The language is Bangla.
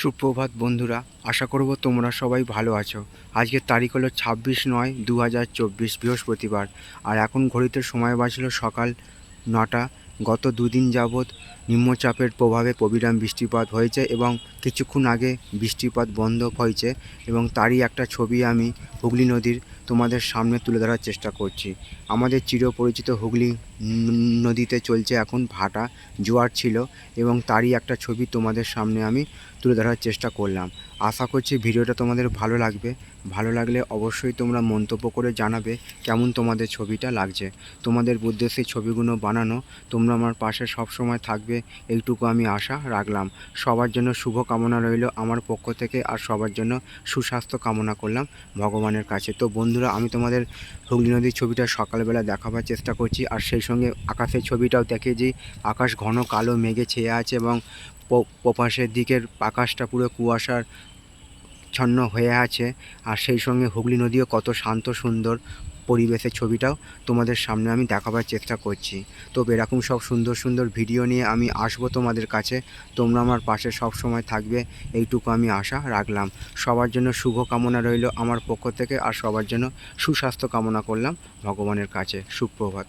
সুপ্রভাত বন্ধুরা, আশা করব তোমরা সবাই ভালো আছো। আজকের তারিখ হলো ছাব্বিশ নয় দু হাজার চব্বিশ বৃহস্পতিবার। আর এখন ঘড়িতে সময় বাঁচল সকাল নটা। গত দুদিন যাবৎ নিম্নচাপের প্রভাবে প্রবিরাম বৃষ্টিপাত হয়েছে এবং কিছুক্ষণ আগে বৃষ্টিপাত বন্ধ হয়েছে এবং তারই একটা ছবি আমি হুগলি নদীর তোমাদের সামনে তুলে ধরার চেষ্টা করছি। আমাদের চিরপরিচিত হুগলি নদীতে চলছে এখন ভাটা, জোয়ার ছিল এবং তারই একটা ছবি তোমাদের সামনে আমি তুলে ধরার চেষ্টা করলাম। আশা করছি ভিডিওটা তোমাদের ভালো লাগবে। ভালো লাগলে অবশ্যই তোমরা মন্তব্য করে জানাবে কেমন তোমাদের ছবিটা লাগছে। তোমাদের উদ্দেশ্যে ছবিগুলো বানানো, তোমরা আমার পাশে সব সময় থাকবে, এইটুকু আমি আশা রাখলাম। সবার জন্য শুভ কামনা রইল আমার পক্ষ থেকে আর সবার জন্য সুস্বাস্থ্য কামনা করলাম ভগবানের কাছে। তো বন্ধুরা, আমি তোমাদের হুগলি নদীর ছবিটা সকালবেলা দেখাবার চেষ্টা করছি আর সেই সঙ্গে আকাশের ছবিটাও দেখে যে আকাশ ঘন কালো, মেঘে ছেয়ে আছে এবং প- ওপাশের দিকের আকাশটা পুরো কুয়াশার ছন্ন হয়ে আছে। আর সেই সঙ্গে হুগলি নদীও কত শান্ত, সুন্দর। পরিবেশের ছবিটাও তোমাদের সামনে আমি দেখাবার চেষ্টা করছি। তো এরকম সব সুন্দর সুন্দর ভিডিও নিয়ে আমি আসব তোমাদের কাছে। তোমরা আমার পাশে সব সময় থাকবে, এইটুকু আমি আশা রাখলাম। সবার জন্য শুভ কামনা রইল আমার পক্ষ থেকে, আর সবার জন্য সুস্বাস্থ্য কামনা করলাম ভগবানের কাছে। সুপ্রভাত।